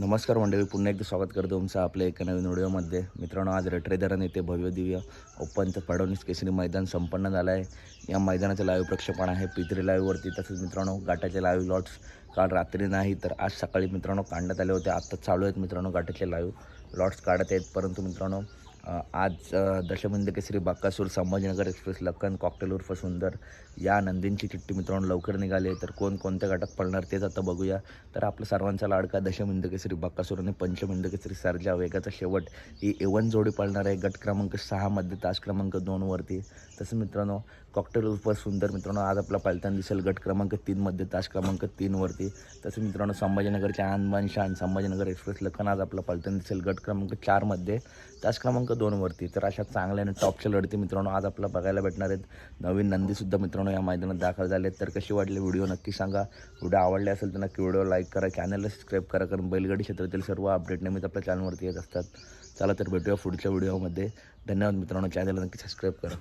नमस्कार मंडळी पुन्हा एकदा स्वागत करतो तुमचं आपल्या एका नवीन व्हिडिओमध्ये. मित्रांनो आज रेट्रेदराने येथे भव्य दिव्य ओपनचं फडणवीस केसरी मैदान संपन्न झालं आहे. या मैदानाचं लाईव्ह प्रक्षेपण आहे पित्री लाईव्हवरती तसंच मित्रांनो गाठाचे लाईव्ह लॉट्स काल रात्री नाही तर आज सकाळी मित्रांनो काढण्यात आले होते. आत्ताच चालू आहेत मित्रांनो गाठाचे लाईव्ह लॉट्स काढत आहेत. परंतु मित्रांनो आज अ, दशमिंद केसरी बाक्कासूर संभाजीनगर एक्सप्रेस लक्कन कॉकटेल उर्फ सुंदर या नंदींची चिठ्ठी मित्रांनो लवकर निघाली तर कोण कोणत्या गटात पडणार तेच आता बघूया. तर आपला सर्वांचा लाडका दशमिंद केसरी बाक्कासूर आणि पंचमिंद केसरी सर्जा वेगाचा शेवट ही एवन जोडी पडणार आहे. गट क्रमांक सहामध्ये तास क्रमांक दोनवरती तसं मित्रांनो कॉकटेल उर्फ सुंदर मित्रांनो आज आपला पालतान दिसेल. गट क्रमांक तीनमध्ये तास क्रमांक तीनवरती तसं मित्रांनो संभाजीनगरच्या आनबान शान संभाजीनगर एक्सप्रेस लखन आज आपला पालतान दिसेल. गट क्रमांक चारमध्ये तास क्रमांक दोनवरती तर अशा चांगल्या आणि टॉपच्या लढती मित्रांनो आज आपल्याला बघायला भेटणार आहेत. नवीन नंदीसुद्धा मित्रांनो या मैदानात दाखल झाले आहेत तर कशी वाटली व्हिडिओ नक्की सांगा. व्हिडिओ आवडले असेल तर नक्की व्हिडिओ लाईक करा. चॅनलला सबस्क्राईब करा कारण बैलगाडी क्षेत्रातील सर्व अपडेट नेहमीच आपल्या चॅनलवरती येत असतात. चला तर भेटूया पुढच्या व्हिडिओमध्ये. धन्यवाद मित्रांनो. चॅनलला नक्की सबस्क्राईब करा.